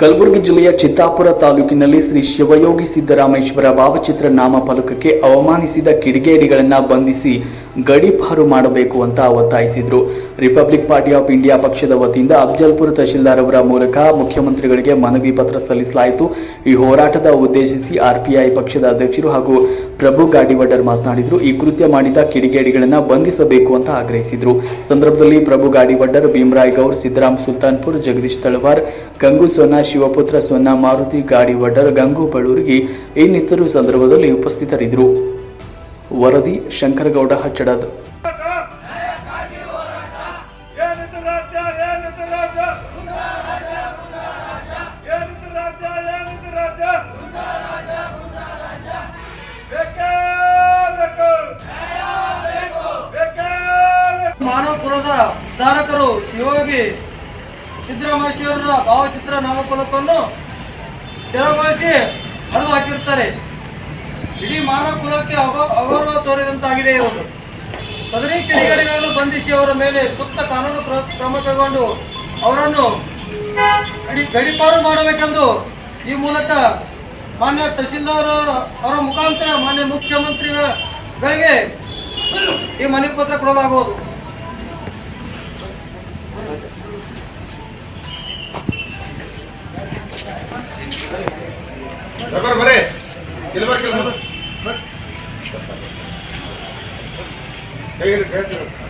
ಕಲಬುರಗಿ ಜಿಲ್ಲೆಯ ಚಿತ್ತಾಪುರ ತಾಲೂಕಿನಲ್ಲಿ ಶ್ರೀ ಶಿವಯೋಗಿ ಸಿದ್ದರಾಮೇಶ್ವರ ಭಾವಚಿತ್ರ ನಾಮಫಲಕಕ್ಕೆ ಅವಮಾನಿಸಿದ ಕಿಡಿಗೇಡಿಗಳನ್ನು ಬಂಧಿಸಿ ಗಡೀಪಾರು ಮಾಡಬೇಕು ಅಂತ ಒತ್ತಾಯಿಸಿದರು. ರಿಪಬ್ಲಿಕ್ ಪಾರ್ಟಿ ಆಫ್ ಇಂಡಿಯಾ ಪಕ್ಷದ ವತಿಯಿಂದ ಅಫ್ಜಲ್ಪುರ ತಹಶೀಲ್ದಾರ್ ಅವರ ಮೂಲಕ ಮುಖ್ಯಮಂತ್ರಿಗಳಿಗೆ ಮನವಿ ಪತ್ರ ಸಲ್ಲಿಸಲಾಯಿತು. ಈ ಹೋರಾಟದ ಉದ್ದೇಶಿಸಿ ಆರ್ಪಿಐ ಪಕ್ಷದ ಅಧ್ಯಕ್ಷರು ಹಾಗೂ ಪ್ರಭು ಗಾಡಿವಡ್ಡರ್ ಮಾತನಾಡಿದರು. ಈ ಕೃತ್ಯ ಮಾಡಿದ ಕಿಡಿಗೇಡಿಗಳನ್ನು ಬಂಧಿಸಬೇಕು ಅಂತ ಆಗ್ರಹಿಸಿದರು. ಸಂದರ್ಭದಲ್ಲಿ ಪ್ರಭು ಗಾಡಿವಡ್ಡರ್ ಭೀಮರಾಯ್ ಗೌರ್, ಸಿದ್ದರಾಮ್ ಸುಲ್ತಾನ್ಪುರ್, ಜಗದೀಶ್ ತಳವಾರ್, ಗಂಗು ಸೋನಾ, ಶಿವಪುತ್ರ ಸೊನ್ನ ಮಾರುತಿ ಗಾಡಿವಡ್ಡರ್ ಗಂಗು ಬಳ್ಳೂರಿಗೆ ಇನ್ನಿತರು ಸಂದರ್ಭದಲ್ಲಿ ಉಪಸ್ಥಿತರಿದ್ದರು. ವರದಿ ಶಂಕರಗೌಡ ಹಚ್ಚಡದ್. ಏನಿದು ರಾಜ್ಯ ಏನಿದು ರಾಜ್ಯ ಏನಿದು ರಾಜ್ಯ ಏನಿದು ರಾಜ್ಯ ಬೇಕೇ ಬೇಕು ಬೇಕೇ ಬೇಕು ಮಾನವ ಕುಲದ ಧಾರಕರು ಯೋಗಿ ಸಿದ್ದರಾಮೇಶ್ವರರ ಭಾವಚಿತ್ರ ನಾಮಫಲಕವನ್ನು ತೆರವುಗೊಳಿಸಿ ಹರಿದು ಹಾಕಿರುತ್ತಾರೆ. ಇಡೀ ಮಾನವ ಕುಲಕ್ಕೆ ಅಗೌ- ಅಗೌರವ ತೋರಿದಂತಾಗಿದೆ ಇವತ್ತು ಸದರಿ ಕಿಡಿಗೇಡಿಗಳನ್ನು ಬಂಧಿಸಿ ಅವರ ಮೇಲೆ ಸೂಕ್ತ ಕಾನೂನು ಕ್ರ- ಕ್ರಮ ಕೈಗೊಂಡು ಅವರನ್ನು ಗಡಿ ಗಡಿಪಾರು ಮಾಡಬೇಕೆಂದು ಈ ಮೂಲಕ ಮಾನ್ಯ ತಹಶೀಲ್ದಾರ್ ಅವರ ಮುಖಾಂತರ ಮಾನ್ಯ ಮುಖ್ಯಮಂತ್ರಿಗಳಿಗೆ ಈ ಮನವಿ ಪತ್ರ ಕೊಡಲಾಗುವುದು. ಬರೀ ಇಲ್ಲಿ ಬರ್ರಿ Hup. Hele verte.